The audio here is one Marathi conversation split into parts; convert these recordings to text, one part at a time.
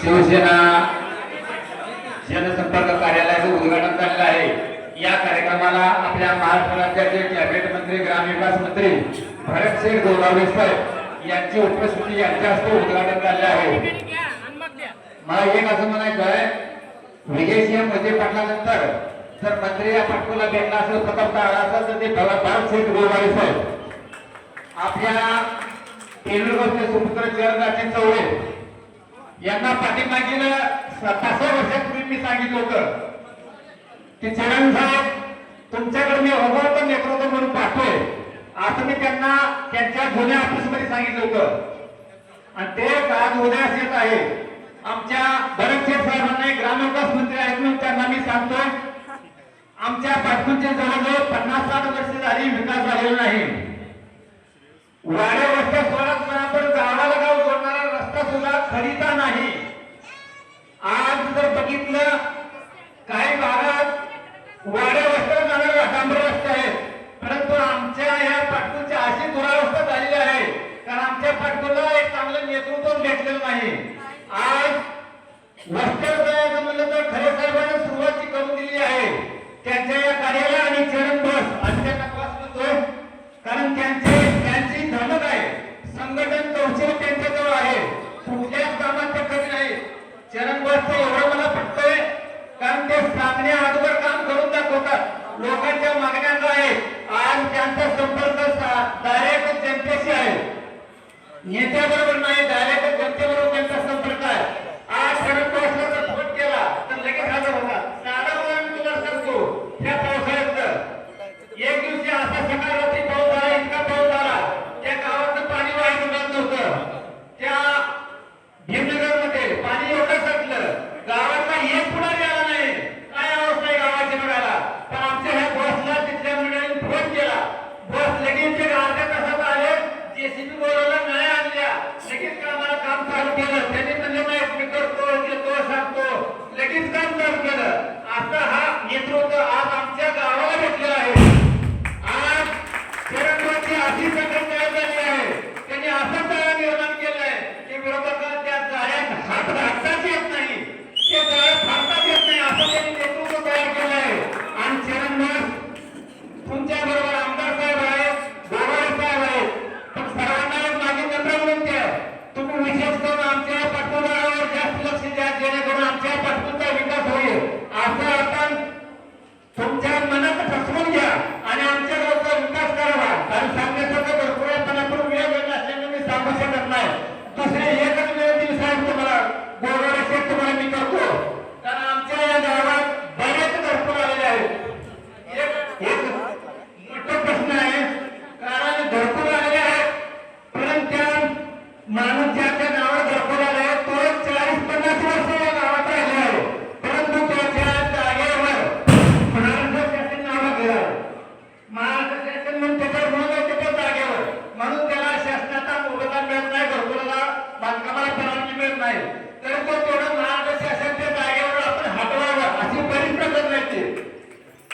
शिवसेना जनसंपर्क कार्यालयाचं उद्घाटन झालेलं आहे. या कार्यक्रमाला आपल्या महाराष्ट्र राज्याचे कॅबिनेट मंत्री ग्रामविकास मंत्री भरतसिंग गोगावले सर यांची उपस्थिती यांच्या हस्ते उद्घाटन झाले आहे. मला एक असं म्हणायचं आहे विजयसिंहमध्ये पाटलानंतर जर मंत्री या पाटकोला भेटला असेल प्रथम काळाचा तर ते भरतसिंग गोगावले सर आपल्या तेलुगुचे सुपुत्र चरणाचे चौरे यांना पाठीमागील पाच वर्षापूर्वी मी सांगितलं होतं की चरण साहेब तुमच्याकडे मी अगोदर नेतृत्व म्हणून पाहतोय. असं मी त्यांना त्यांच्या जुन्या ऑफिसमध्ये सांगितलं होतं. आणि ते आज उद्यास येत आहे. आमच्या भरतशेठ साहेबांना ग्रामविकास मंत्री आहेत म्हणून त्यांना मी सांगतोय. आमच्या पाटकुंची जवळजवळ पन्नास साठ वर्ष झाली विकास झालेला नाही. वाड्या वर्ष खरीता नाही. आज जर बघितलं काही भागात वाड्या वस्त्र जाणाऱ्या डांबर आहेत. परंतु आमच्या या पाटपूरची अशी दुरावस्था झालेली आहे. कारण आमच्या पाटपूरला एक चांगलं नेतृत्व भेटलेलं नाही. नेत्याबरोबर नाही डायरेक्ट Aquí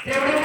దేవుడు